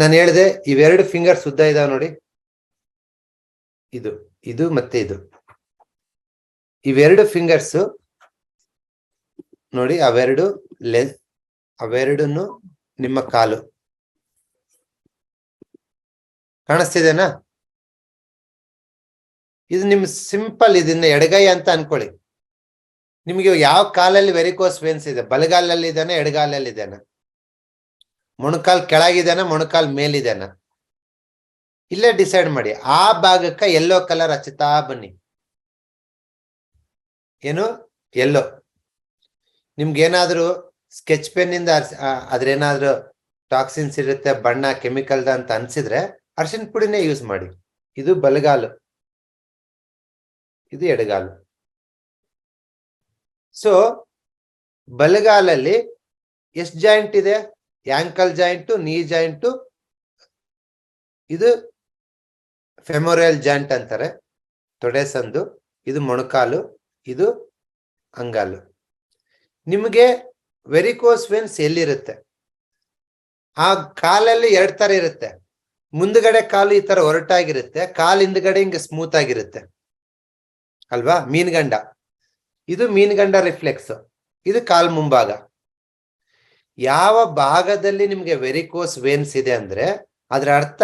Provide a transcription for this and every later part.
ನಾನು ಹೇಳಿದೆ, ಇವೆರಡು ಫಿಂಗರ್ಸ್ ಉದ್ದ ಇದಾವ ನೋಡಿ. ಇದು ಇದು ಮತ್ತೆ ಇದು. ಇವೆರಡು ಫಿಂಗರ್ಸ್ ನೋಡಿ, ಅವೆರಡು ಲೆ ಅವೆರಡನ್ನು ನಿಮ್ಮ ಕಾಲು. ಕಾಣಿಸ್ತಿದೆನಾ? ಇದು ನಿಮ್ ಸಿಂಪಲ್ ಇದನ್ನ ಎಡಗೈ ಅಂತ ಅನ್ಕೊಳ್ಳಿ. ನಿಮ್ಗೆ ಯಾವ ಕಾಲಲ್ಲಿ ವೆರಿಕೋಸ್ ವೇನ್ಸ್ ಇದೆ? ಬಲಗಾಲಲ್ಲಿ ಇದಾನೆ, ಎಡಗಾಲಲ್ಲಿ ಇದಾನೆ? ಮೊಣಕಾಲ್ ಕೆಳಗಿದೆನಾ, ಮೊಣಕಾಲ್ ಮೇಲಿದೆನಾ? ಇಲ್ಲೇ ಡಿಸೈಡ್ ಮಾಡಿ. ಆ ಭಾಗಕ್ಕೆ ಎಲ್ಲೋ ಕಲರ್ ಹಚ್ಚುತ್ತಾ ಬನ್ನಿ. ಏನು? ಎಲ್ಲೋ ನಿಮ್ಗೇನಾದ್ರೂ ಸ್ಕೆಚ್ ಪೆನ್ ಇಂದ ಅದ್ರೇನಾದ್ರೂ ಟಾಕ್ಸಿನ್ಸ್ ಇರುತ್ತೆ, ಬಣ್ಣ ಕೆಮಿಕಲ್ ಅಂತ ಅನ್ಸಿದ್ರೆ ಅರ್ಶಿನ ಪುಡಿನೇ ಯೂಸ್ ಮಾಡಿ. ಇದು ಬಲಗಾಲು. ಇದು ಎಡಗಾಲು. ಸೊ ಬಲಗಾಲಲ್ಲಿ ಎಷ್ಟು ಜಾಯಿಂಟ್ ಇದೆ? ಆಂಕಲ್ ಜಾಯಿಂಟ್ ನೀ ಜಾಯಿಂಟು ಇದು ಫೆಮೋರಿಯಲ್ ಜಾಯಿಂಟ್ ಅಂತಾರೆ. ತೊಡೆಸಂದು ಇದು ಮೊಣಕಾಲು, ಇದು ಅಂಗಾಲು. ನಿಮಗೆ ವೆರಿಕೋಸ್ ವೆನ್ಸ್ ಎಲ್ಲಿರುತ್ತೆ? ಆ ಕಾಲಲ್ಲಿ ಎರಡ್ ತರ ಇರುತ್ತೆ. ಮುಂದ್ಗಡೆ ಕಾಲು ಈ ತರ ಹೊರಟಾಗಿರುತ್ತೆ ಕಾಲು ಹಿಂದ್ಗಡೆ ಹಿಂಗೆ ಸ್ಮೂತ್ ಆಗಿರುತ್ತೆ. ಅಲ್ವಾ? ಮೀನ್ಗಂಡ. ಇದು ಮೀನ್ಗಂಡ ರಿಫ್ಲೆಕ್ಸ್ ಇದು ಕಾಲ್ ಮುಂಭಾಗ. ಯಾವ ಭಾಗದಲ್ಲಿ ನಿಮಗೆ ವೆರಿಕೋಸ್ ವೇನ್ಸ್ ಇದೆ ಅಂದ್ರೆ, ಅದರ ಅರ್ಥ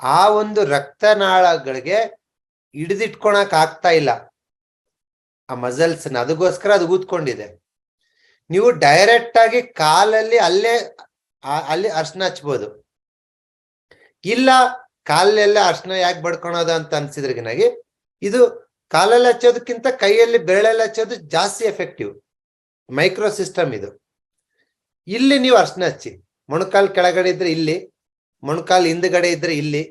ಆ ಒಂದು ರಕ್ತನಾಳಗಳಿಗೆ ಹಿಡಿದಿಟ್ಕೊಳಕ್ ಆಗ್ತಾ ಇಲ್ಲ. ಆ ಮಸಲ್ಸ್ ಅದಕ್ಕೋಸ್ಕರ ಅದು ಊದ್ಕೊಂಡಿದೆ. ನೀವು ಡೈರೆಕ್ಟ್ ಆಗಿ ಕಾಲಲ್ಲಿ ಅಲ್ಲೇ ಅಲ್ಲಿ ಅರ್ಶನ ಹಚ್ಬೋದು. ಇಲ್ಲ ಕಾಲಲ್ಲೇ ಅರ್ಶನ ಯಾಕೆ ಬಡ್ಕೊಳೋದು ಅಂತ ಅನ್ಸಿದ್ರಗಿನಾಗಿ, ಇದು ಕಾಲಲ್ಲಿ ಹಚ್ಚೋದಕ್ಕಿಂತ ಕೈಯಲ್ಲಿ ಬೆರಳಲ್ಲಿ ಹಚ್ಚೋದು ಜಾಸ್ತಿ ಎಫೆಕ್ಟಿವ್ ಮೈಕ್ರೋ ಸಿಸ್ಟಮ್ ಇದು. ಇಲ್ಲಿ ನೀವು ಅರ್ಶನ ಹಚ್ಚಿ. ಮೊಣಕಾಲ್ ಕೆಳಗಡೆ ಇದ್ರೆ ಇಲ್ಲಿ, ಮೊಣಕಾಲ್ ಹಿಂದ್ಗಡೆ ಇದ್ರೆ ಇಲ್ಲಿ,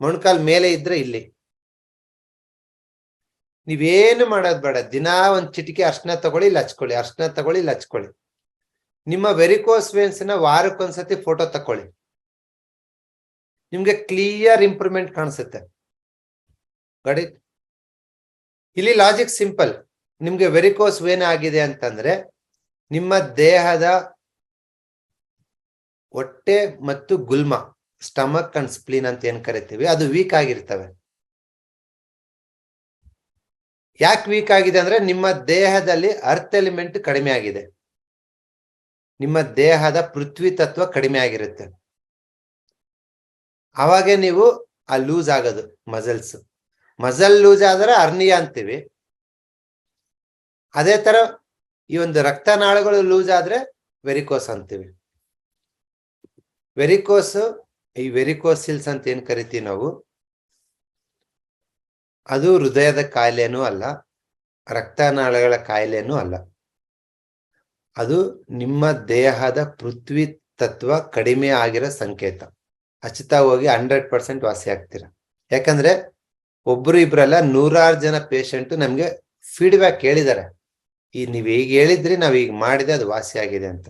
ಮೊಣಕಾಲ್ ಮೇಲೆ ಇದ್ರೆ ಇಲ್ಲಿ. ನೀವೇನು ಮಾಡೋದ್ ಬೇಡ. ದಿನಾ ಒಂದ್ ಚಿಟಿಕೆ ಅರ್ಶನ ತಗೊಳ್ಳಿ, ಇಲ್ಲಿ ಹಚ್ಕೊಳ್ಳಿ. ಅರ್ಶನ ತಗೊಳ್ಳಿ, ಇಲ್ಲಿ ನಿಮ್ಮ ವೆರಿಕೋಸ್ ವೇನ್ಸ್ನ ವಾರಕ್ಕೊಂದ್ಸತಿ ಫೋಟೋ ತಕೊಳ್ಳಿ ನಿಮ್ಗೆ ಕ್ಲಿಯರ್ ಇಂಪ್ರೂವ್ಮೆಂಟ್ ಕಾಣಿಸುತ್ತೆ. ಗಾಡಿ ಇಲ್ಲಿ ಲಾಜಿಕ್ ಸಿಂಪಲ್ ನಿಮ್ಗೆ ವೆರಿಕೋಸ್ ವೇನ್ ಆಗಿದೆ ಅಂತಂದ್ರೆ ನಿಮ್ಮ ದೇಹದ ಹೊಟ್ಟೆ ಮತ್ತು ಗುಲ್ಮ ಸ್ಟಮಕ್ ಅಂಡ್ ಸ್ಪ್ಲೀನ್ ಅಂತ ಏನ್ ಕರಿತೀವಿ, ಅದು ವೀಕ್ ಆಗಿರ್ತವೆ. ಯಾಕೆ ವೀಕ್ ಆಗಿದೆ ಅಂದ್ರೆ ನಿಮ್ಮ ದೇಹದಲ್ಲಿ ಅರ್ಥ್ ಎಲಿಮೆಂಟ್ ಕಡಿಮೆ ಆಗಿದೆ. ನಿಮ್ಮ ದೇಹದ ಪೃಥ್ವಿ ತತ್ವ ಕಡಿಮೆ ಆಗಿರುತ್ತೆ. ಅವಾಗೆ ನೀವು ಆ ಲೂಸ್ ಆಗೋದು ಮಸಲ್ಸ್ ಮಸಲ್ ಲೂಸ್ ಆದ್ರೆ ಅರ್ನಿಯ ಅಂತೀವಿ. ಅದೇ ತರ ಈ ಒಂದು ರಕ್ತನಾಳಗಳು ಲೂಸ್ ಆದ್ರೆ ವೆರಿಕೋಸ್ ಅಂತೀವಿ. ವೆರಿಕೋಸ್ ಈ ವೆರಿಕೋಸಿಲ್ಸ್ ಅಂತ ಏನ್ ಕರಿತೀವಿ ನಾವು? ಅದು ಹೃದಯದ ಕಾಯಿಲೆನೂ ಅಲ್ಲ, ರಕ್ತನಾಳಗಳ ಕಾಯಿಲೆನೂ ಅಲ್ಲ. ಅದು ನಿಮ್ಮ ದೇಹದ ಪೃಥ್ವಿ ತತ್ವ ಕಡಿಮೆ ಆಗಿರೋ ಸಂಕೇತ. ಅಚಿತ ಹೋಗಿ ಹಂಡ್ರೆಡ್ ಪರ್ಸೆಂಟ್ ವಾಸಿ ಆಗ್ತೀರ? ಯಾಕಂದ್ರೆ ಒಬ್ರು ಇಬ್ರಲ್ಲ ನೂರಾರು ಜನ ಪೇಷಂಟ್ ನಮ್ಗೆ ಫೀಡ್ಬ್ಯಾಕ್ ಹೇಳಿದ್ದಾರೆ ಈ ನೀವ್ ಈಗ ಹೇಳಿದ್ರಿ ನಾವ್ ಈಗ ಮಾಡಿದೆ ಅದು ವಾಸಿ ಆಗಿದೆ ಅಂತ.